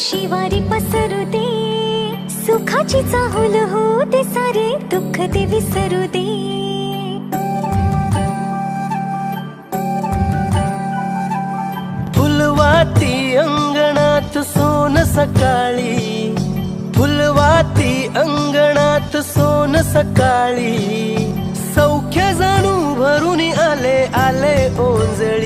शिवारी पसरू दे. सुखाची चाहूल हो ते सारे दुःख ते विसरू दे. फुलवाती अंगणात सोन सकाळी. फुलवाती अंगणात सोन सकाळी. सौख्य जाणू भरून आले आले ओंजळी.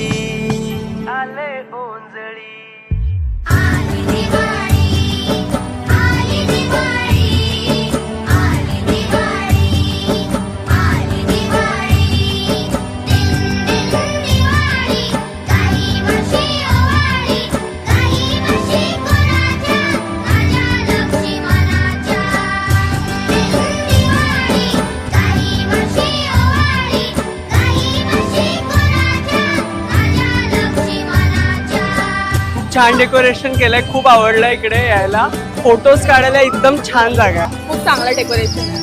छान डेकोरेशन केलंय खूप आवडलं इकडे यायला. फोटोज काढायला एकदम छान जागा आहे. खूप चांगलं डेकोरेशन आहे.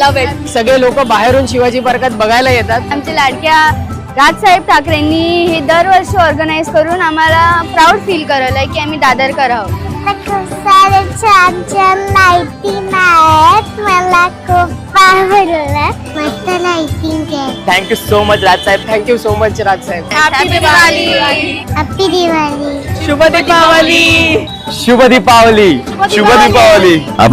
लव इट सगळे लोक बाहेरून शिवाजी पार्कात बघायला येतात. आमच्या लाडक्या राजसाहेब ठाकरेंनी हे दरवर्षी ऑर्गनाईज करून आम्हाला प्राऊड फील करवलंय की आम्ही दादर करावं. खूप सारे छान छान आहेत मला खूप आवडलं. थँक्यू सो मच राजसाहेब थँक्यू सो मच राजसाहेब हॅपी दिवाळी हॅपी दिवाळी शुभ दीपावली शुभ दीपावली शुभ दीपावली